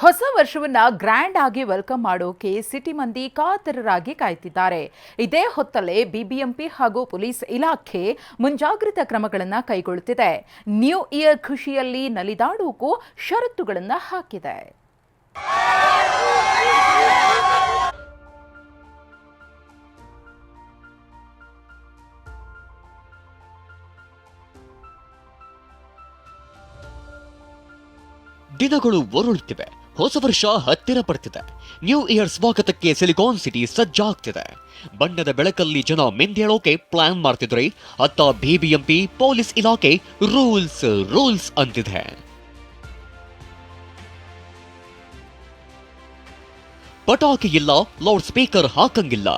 ಹೊಸ ವರ್ಷವನ್ನ ಗ್ರ್ಯಾಂಡ್ ಆಗಿ ವೆಲ್ಕಮ್ ಮಾಡೋಕೆ ಸಿಟಿ ಮಂದಿ ಕಾತರರಾಗಿ ಕಾಯ್ತಿದ್ದಾರೆ. ಇದೇ ಹೊತ್ತಲ್ಲೇ ಬಿಬಿಎಂಪಿ ಹಾಗೂ ಪೊಲೀಸ್ ಇಲಾಖೆ ಮುಂಜಾಗ್ರತಾ ಕ್ರಮಗಳನ್ನು ಕೈಗೊಳ್ಳುತ್ತಿದೆ. ನ್ಯೂ ಇಯರ್ ಖುಷಿಯಲ್ಲಿ ನಲಿದಾಡೋಕು ಷರತ್ತುಗಳನ್ನು ಹಾಕಿದೆ. ದಿನಗಳು ಒರಳುತ್ತಿವೆ ಹೊಸ ವರ್ಷ ಹತ್ತಿರ ಪಡ್ತಿದೆ. ನ್ಯೂ ಇಯರ್ ಸ್ವಾಗತಕ್ಕೆ ಸಿಲಿಕಾನ್ ಸಿಟಿ ಸಜ್ಜಾಗ್ತಿದೆ. ಬಣ್ಣದ ಬೆಳಕಲ್ಲಿ ಜನ ಮಿಂದೇಳೋಕೆ ಪ್ಲಾನ್ ಮಾಡ್ತಿದ್ರೆ. ಅತ್ತ ಬಿಬಿಎಂಪಿ ಪೊಲೀಸ್ ಇಲಾಖೆ ರೂಲ್ಸ್ ರೂಲ್ಸ್ ಅಂತಿದೆ. ಪಟಾಕಿ ಇಲ್ಲ ಲೌಡ್ ಸ್ಪೀಕರ್ ಹಾಕಂಗಿಲ್ಲ.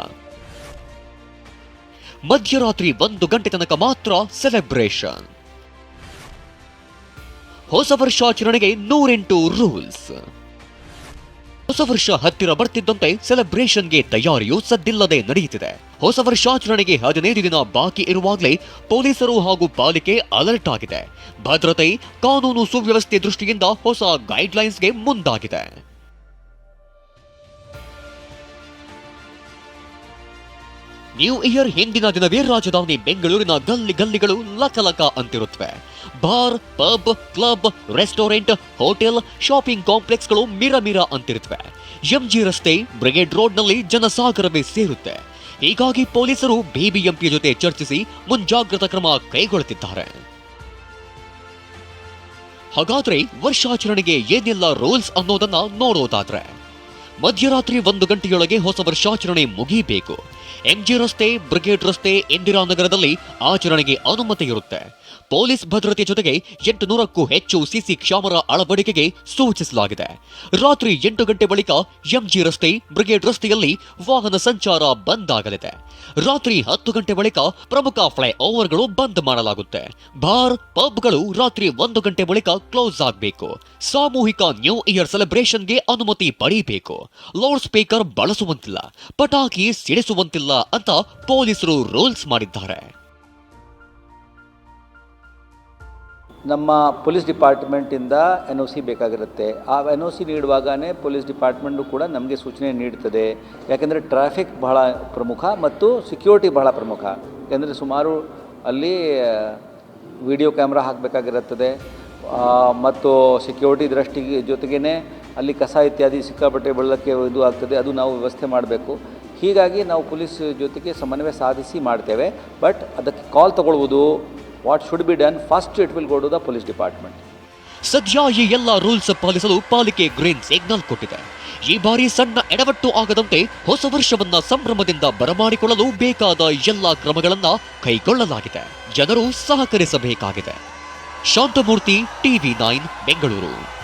ಮಧ್ಯರಾತ್ರಿ ಒಂದು ಗಂಟೆ ತನಕ ಮಾತ್ರ ಸೆಲೆಬ್ರೇಷನ್ ಹೊಸ ವರ್ಷಾಚರಣೆಗೆ ನೂರೆಂಟು ರೂಲ್ಸ್ ಹೊಸ ವರ್ಷ ಹತ್ತಿರ ಬರ್ತಿದ್ದಂತೆ ಸೆಲೆಬ್ರೇಷನ್ಗೆ ತಯಾರಿಯೂ ಸದ್ದಿಲ್ಲದೆ ನಡೆಯುತ್ತಿದೆ. ಹೊಸ ವರ್ಷಾಚರಣೆಗೆ ಹದಿನೈದು ದಿನ ಬಾಕಿ ಇರುವಾಗಲೇ ಪೊಲೀಸರು ಹಾಗೂ ಪಾಲಿಕೆ ಅಲರ್ಟ್ ಆಗಿದೆ. ಭದ್ರತೆ, ಕಾನೂನು ಸುವ್ಯವಸ್ಥೆ ದೃಷ್ಟಿಯಿಂದ ಹೊಸ ಗೈಡ್ಲೈನ್ಸ್ಗೆ ಮುಂದಾಗಿದೆ. ನ್ಯೂ ಇಯರ್ ಹಿಂದಿನ ದಿನವೇ ರಾಜಧಾನಿ ಬೆಂಗಳೂರಿನ ಗಲ್ಲಿ ಗಲ್ಲಿಗಳು ಲಕಲಕ ಅಂತಿರುತ್ತವೆ. Bar, pub, club, restaurant, hotel, shopping ಕಾಂಪ್ಲೆಕ್ಸ್ಗಳು ಮಿರ ಮಿರ ಅಂತಿರುತ್ತವೆ. ಎಂಜಿ ರಸ್ತೆ, ಬ್ರಿಗೇಡ್ ರೋಡ್ನಲ್ಲಿ ಜನಸಾಗರವೇ ಸೇರುತ್ತೆ. ಹೀಗಾಗಿ ಪೊಲೀಸರು ಬಿಬಿಎಂಪಿ ಜೊತೆ ಚರ್ಚಿಸಿ ಮುಂಜಾಗ್ರತಾ ಕ್ರಮ ಕೈಗೊಳ್ಳುತ್ತಿದ್ದಾರೆ. ಹಾಗಾದ್ರೆ ವರ್ಷಾಚರಣೆಗೆ ಏನೆಲ್ಲ ರೂಲ್ಸ್ ಅನ್ನೋದನ್ನ ನೋಡೋದಾದ್ರೆ, ಮಧ್ಯರಾತ್ರಿ ಒಂದು ಗಂಟೆಯೊಳಗೆ ಹೊಸ ವರ್ಷಾಚರಣೆ ಮುಗಿಬೇಕು. ಎಂಜಿ ರಸ್ತೆ ಬ್ರಿಗೇಡ್ ರಸ್ತೆ ಇಂದಿರಾನಗರದಲ್ಲಿ ಆಚರಣೆಗೆ ಅನುಮತಿ ಇರುತ್ತೆ ಪೊಲೀಸ್ ಭದ್ರತೆ ಜೊತೆಗೆ ಎಂಟು ನೂರಕ್ಕೂ ಹೆಚ್ಚು ಸಿಸಿ ಕ್ಯಾಮೆರಾ ಅಳವಡಿಕೆಗೆ ಸೂಚಿಸಲಾಗಿದೆ. ರಾತ್ರಿ ಎಂಟು ಗಂಟೆ ಬಳಿಕ ಎಂಜಿ ರಸ್ತೆ, ಬ್ರಿಗೇಡ್ ರಸ್ತೆಯಲ್ಲಿ ವಾಹನ ಸಂಚಾರ ಬಂದ್ ಆಗಲಿದೆ. ರಾತ್ರಿ ಹತ್ತು ಗಂಟೆ ಬಳಿಕ ಪ್ರಮುಖ ಫ್ಲೈ ಓವರ್ಗಳು ಬಂದ್ ಮಾಡಲಾಗುತ್ತೆ. ಬಾರ್, ಪಬ್ಗಳು ರಾತ್ರಿ ಒಂದು ಗಂಟೆ ಬಳಿಕ ಕ್ಲೋಸ್ ಆಗಬೇಕು. ಸಾಮೂಹಿಕ ನ್ಯೂ ಇಯರ್ ಸೆಲೆಬ್ರೇಷನ್ಗೆ ಅನುಮತಿ ಪಡೆಯಬೇಕು ಲೌಡ್ ಸ್ಪೀಕರ್ ಬಳಸುವಂತಿಲ್ಲ, ಪಟಾಕಿ ಸಿಡಿಸುವಂತಿಲ್ಲ ಅಂತ ಪೊಲೀಸರು ರೂಲ್ಸ್ ಮಾಡಿದ್ದಾರೆ. ನಮ್ಮ ಪೊಲೀಸ್ ಡಿಪಾರ್ಟ್ಮೆಂಟಿಂದ ಎನ್ ಒ ಸಿ ಬೇಕಾಗಿರುತ್ತೆ. ಆ ಎನ್ ಒ ಸಿ ನೀಡುವಾಗಲೇ ಪೊಲೀಸ್ ಡಿಪಾರ್ಟ್ಮೆಂಟು ಕೂಡ ನಮಗೆ ಸೂಚನೆ ನೀಡ್ತದೆ. ಯಾಕೆಂದರೆ ಟ್ರಾಫಿಕ್ ಬಹಳ ಪ್ರಮುಖ ಮತ್ತು ಸೆಕ್ಯೂರಿಟಿ ಬಹಳ ಪ್ರಮುಖ. ಯಾಕೆಂದರೆ ಸುಮಾರು ಅಲ್ಲಿ ವಿಡಿಯೋ ಕ್ಯಾಮ್ರಾ ಹಾಕಬೇಕಾಗಿರುತ್ತದೆ. ಮತ್ತು ಸೆಕ್ಯೂರಿಟಿ ದೃಷ್ಟಿಗೆ ಜೊತೆಗೇ ಅಲ್ಲಿ ಕಸ ಇತ್ಯಾದಿ ಸಿಕ್ಕಾಪಟ್ಟೆ ಬೆಳ್ಳಕ್ಕೆ ಇದು ಆಗ್ತದೆ. ಅದು ನಾವು ವ್ಯವಸ್ಥೆ ಮಾಡಬೇಕು. ಹೀಗಾಗಿ ನಾವು ಪೊಲೀಸ್ ಜೊತೆಗೆ ಸಮನ್ವಯ ಸಾಧಿಸಿ ಮಾಡ್ತೇವೆ. ಬಟ್ ಅದಕ್ಕೆ ಕಾಲ್ ತಗೊಳ್ಬೋದು what should be done first it will go to the police department ಸದ್ಯ ಈ ಎಲ್ಲ ರೂಲ್ಸ್ ಪಾಲಿಸಲು ಪಾಲಿಕೆ ಗ್ರೀನ್ ಸಿಗ್ನಲ್ ಕೊಟ್ಟಿದೆ. ಈ ಬಾರಿ ಸಣ್ಣ ಎಡವಟ್ಟು ಆಗದಂತೆ ಹೊಸ ವರ್ಷವನ್ನ ಸಂಭ್ರಮದಿಂದ ಬರಮಾಡಿಕೊಳ್ಳಲು ಬೇಕಾದ ಎಲ್ಲ ಕ್ರಮಗಳನ್ನ ಕೈಗೊಳ್ಳಲಾಗಿದೆ. ಜನರು ಸಹಕರಿಸಬೇಕಾಗಿದೆ. Shanthamurthy TV nine, Bengaluru.